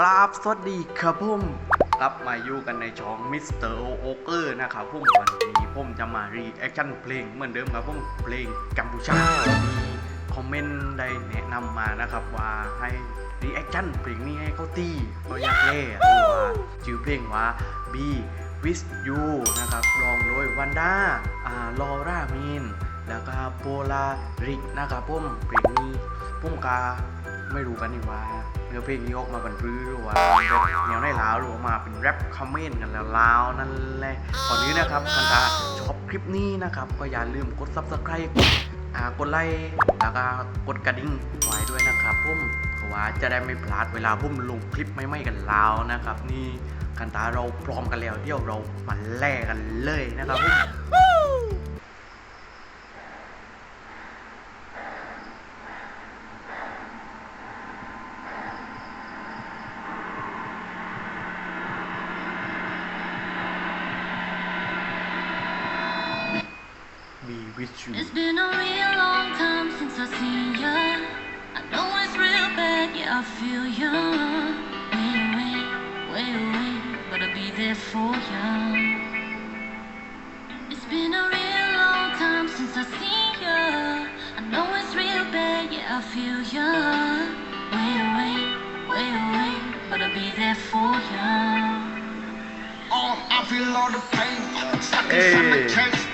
กราบสวัสดีครับผมกลับมาอยู่กันในช่องมิสเตอร์โอเกอร์นะครับผมวันนี้ผมจะมารีแอคชั่นเพลงเหมือนเดิมครับผมเพลงกัมพูชามีคอมเมนต์ได้แนะนำมานะครับว่าให้รีแอคชั่นเพลงนี้ให้เขาตีเขาอยากเล่หรือว่าชื่อเพลงว่า Be with you นะครับรองโดยวันด้าอ่าลอร่ามีนแล้วก็โปลาริกนะครับผมเพลงนี้ผมกาไม่รู้กันนี่ว่า เนื้อเพลงนี้ออกมาเป็นรื้อหรือว่าแบบแนวในลาวหรือว่ามาเป็นแรปคอมเมนต์กันแล้วลาวนั่นแหละตอนนี้นะครับคันตาชอบคลิปนี้นะครับ ก็อย่าลืมกด subscribe กดอ่ากดไลค์แล้วก็กดกระดิ่งไว้ด้วยนะครับผมเพราะว่าจะได้ไม่พลาดเวลาผมลงคลิปไม่ไม่ๆกันลาวนะครับ นี่คันตาเราพร้อมกันแล้วเดี๋ยวเรามาแลกกันเลยนะครับผม you It's been a real long time since I seen ya. I know it's real bad, yeah, I feel ya. Wait, wait, wait, wait, but I'll be there for ya. It's been a real long time since I seen ya. I know it's real bad, yeah, I feel ya. Wait, wait, wait, wait, but I'll be there for ya. Oh, I feel all the pain. Stuck Hey.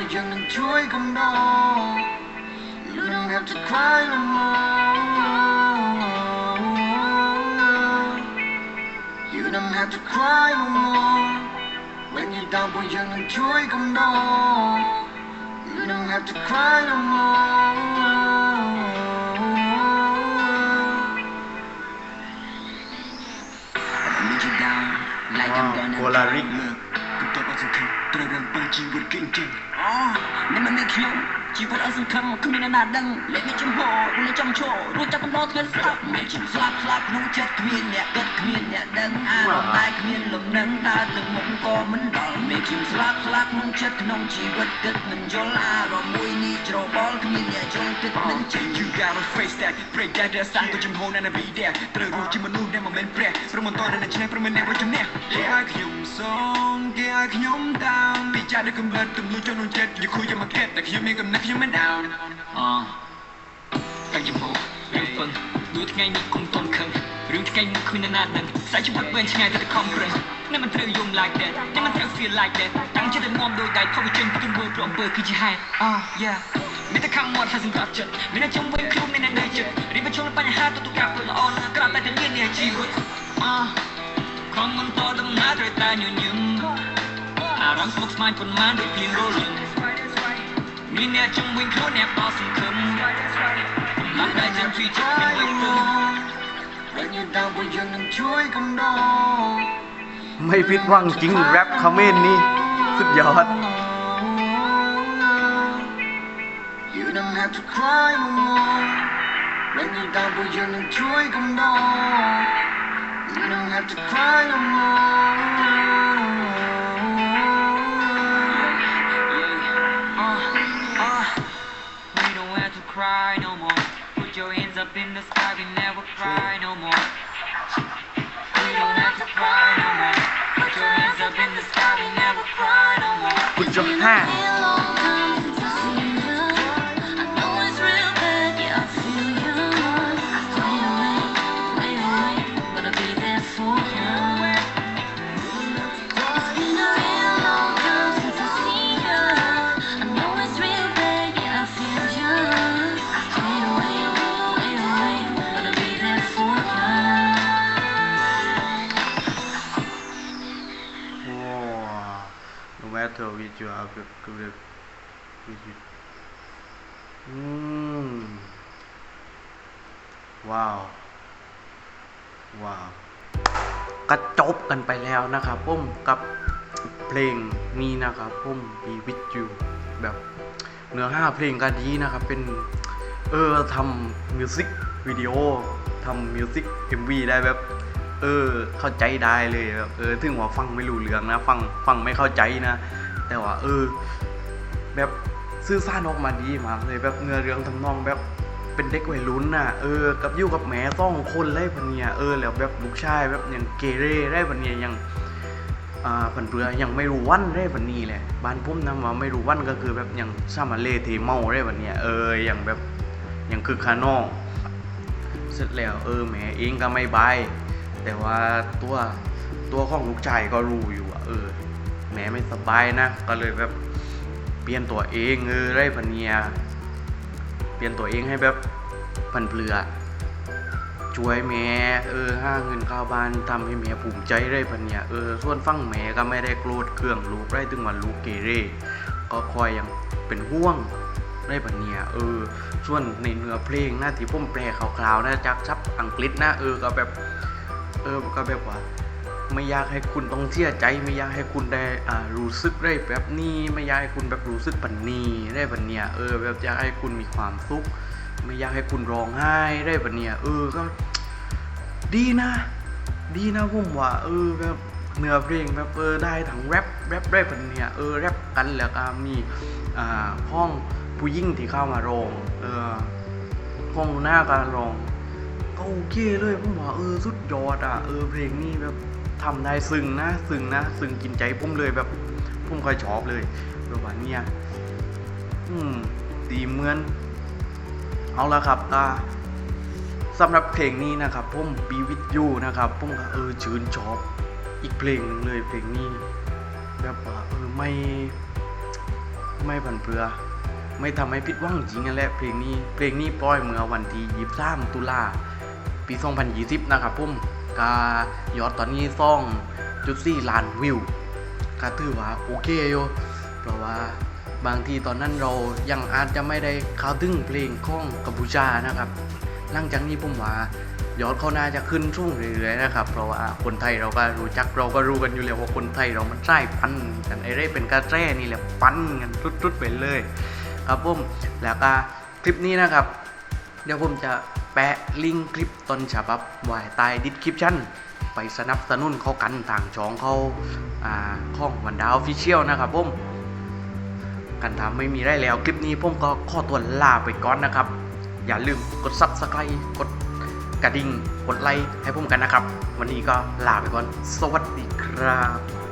you're down but you enjoy come on You don't have to cry no more You don't have to cry no more When you're down but you enjoy come on You don't have to cry no more I need you down like I'm ว้าว gonna โ but I got Bachi with King King. Oh, let me make you. ជីវិតគេចริងๆអូនេះមិនមែនខ្ញុំជីវិតអត់សំខាន់គ្មានអ្នកណាដឹងលេខមានចំហឬចំឈររួចចាប់កំដរថ្ងៃស្លាប់មានជីវិតស្លាប់ស្លាប់ក្នុងចិត្តគ្មានអ្នកគិតគ្មានអ្នកដឹងអារម្មណ៍តែគ្មានលំនឹងដើរទៅមុខក៏មិនដល់មានខ្ញុំស្លាប់ស្លាប់ក្នុងចិត្តក្នុងជីវិតគិតមិនយល់អារម្មណ៍មួយនេះច្របល់គ្មានអ្នកចូលគិតមិនចេះ You gotta face that break that ដែលសានទៅចំហណាស់ be there ត្រូវរស់ជាមនុស្សដែលមិនមែនព្រះព្រមមិនតរអ្នកឆ្នេះព្រមមិនអ្នករួចជំនះគេឲ្យខ្ញុំសូមគេឲ្យខ្ញុំតាមពីចាស់ដែលកំណត់ទំនួលចំនួនចិត្តយូរគួរយកមកគិតតែខ្ញុំមានកំណត់ខ្ញុំមិន down អកាំងចំហរឿងពឹងដូចថ្ងៃនេះគុំតន់ខឹងរឿងថ្ងៃមុខគ្មានអ្នកណាដឹងសាច់ជីវិតវែងឆ្ងាយទៅតែខំប្រឹងនេះមិនត្រូវយំ like that នេះមិនត្រូវ feel like that តាំងចិត្តតែមុំដូចដៃផុសចេញពីទង្វើព្រមអំពើគឺជាហេតុអូ yeah មានតែខាងមាត់ហើយសង្កត់ចិត្តមានតែចំវិញខ្លួនមានតែនៅចិត្តរៀបប្រឈមនឹងបញ្ហាទទួលការធ្វើល្អនឹងក្រៅតែតែមាននៃជីវិតអខំមិនតដំណើរត្រូវតែញញឹមអារម្មណ៍ស្មុគស្មាញប៉ុន្មានដូចភ្លៀងរលឹ มีเน่จงวิ่งคู่เน่ปอสุขมรักได้จนที่จะเม่งคู่ When down บยังนั้นช่วยกันดอไม่ผิดหวังจริงแรปคอมเมนนี่สุดยอด You don't have to cry no more When you're ยังนั้นช่วยกันดอ You don't have to cry no more up in the sky We never cry no more battle with you are which you อืมว้าวว้าวก็จบกันไปแล้วนะครับผมกับเพลงนี้นะครับผม Be With You แบบเนื้อห้าเพลงก็ดีนะครับ เป็น เออทำมิวสิกวิดีโอทำมิวสิก MV ได้แบบ เออ เข้าใจได้เลยแบบเออถึงว่าฟังไม่รู้เรื่องนะฟังฟังไม่เข้าใจนะ แต่ว่า เออ แบบซื่อซ่านออกมาดีมากเลยแบบเนื้อเรื่องทำนองแบบเป็นเด็กวัยรุ่นน่ะเออกับอยู่กับแม่ต้องคนไล่พันเนียเออแล้วแบบลูกชายแบบอย่างเกเรได้พันเนียยังอ่าผันเปลือยังไม่รู้วันได้พันนีแหละบ้านพุ่มนะว่าไม่รู้วันก็คือแบบอย่างซามาเลเทเมาได้พันเนียเอออย่างแบบอย่างคือคานองเสร็จแล้วเออแม่เองก็ไม่บาย แต่ว่าตัวตัวของลูกชายก็รู้อยู่ว่าเออ แม่ไม่สบายนะ ก็เลยแบบเปลี่ยนตัวเองเออได้พันเนียเปลี่ยนตัวเองให้แบบพันเปลือช่วยแม่เออห้าเงินข้าวบ้านทำให้แม่ภูมิใจได้พันเนียเออส่วนฟังแม่ก็ไม่ได้โกรธเครื่องลูกได้ถึงวันลูกเกเรก็คอยยังเป็นห่วงได้พันเนียเออ ส่วนในเนื้อเพลงนะที่ผมแปลคร่าวๆนะจากซับอังกฤษนะเออก็แบบ ออก็แบบว่า ไม่อยากให้คุณต้องเสียใจไม่อยากให้คุณได้อ่ารู้สึกได้แบบนี้ไม่อยากให้คุณแบบรู้สึกปันนี้ได้ปันเนี้ยเออแบบอยากให้คุณมีความสุขไม่อยากให้คุณร้องไห้ได้ปันเนี้ยเออก็ดีนะ ดีนะผมว่า เออแบบเนื้อเพลงแบบเออได้ทั้งแรปแรปได้ปันเนี้ยเออแรปกันแล้วก็มีอ่าห้องผู้หญิงที่เข้ามาร้องเออห้องหน้าการร้อง ก็โอเคเลยผมว่าเออสุดยอดอะเออเพลงนี้แบบทำได้ซึ้งนะซึ้งนะซึ้งกินใจผมเลยแบบผมค่อยชอบเลยแบบว่าเนี่ยอืมดีเหมือน เอาละครับอ่าสำหรับเพลงนี้นะครับผม Be With You นะครับผมก็เออชื่นชอบอีกเพลงหนึงเลยเพลงนี้ แบบว่าเออไม่ไม่ผันเพือ ไม่ทำให้ผิดหวังจริงนั่นแหละเพลงนี้ เพลงนี้ปล่อยเมื่อวันที่23ตุลา ปี 2020 นะครับผมกายอดตอนนี้ซ่องจุดสี่ล้านวิวก็ถือว่าโอเคอยู่เพราะว่าบางทีตอนนั้นเรายังอาจจะไม่ได้เข้าถึงเพลงของกัมพูชานะครับ หลังจากนี้ผมว่ายอดเขาน่าจะขึ้นช่วงเรื่อยๆนะครับ เพราะว่าคนไทยเราก็รู้จักเราก็รู้กันอยู่แล้วว่าคนไทยเรามันใช่พันกันไอ้เร่เป็นกระแสนี่แหละปั้นกันทุดๆไปเลยครับผมแล้วก็คลิปนี้นะครับ เดี๋ยวผมจะ แปะลิงก์คลิปต้นฉบับไว้ใต้ดิสคริปชั่นไปสนับสนุนเขากันทางช่องเขาอ่าของวันดาวฟิเชียลนะครับผมกันทำไม่มีได้แล้วคลิปนี้ผมก็ข้อตัวลาไปก่อนนะครับ อย่าลืมกด subscribe กดกระดิ่งกดไลค์ให้ผมกันนะครับ วันนี้ก็ลาไปก่อน สวัสดีครับ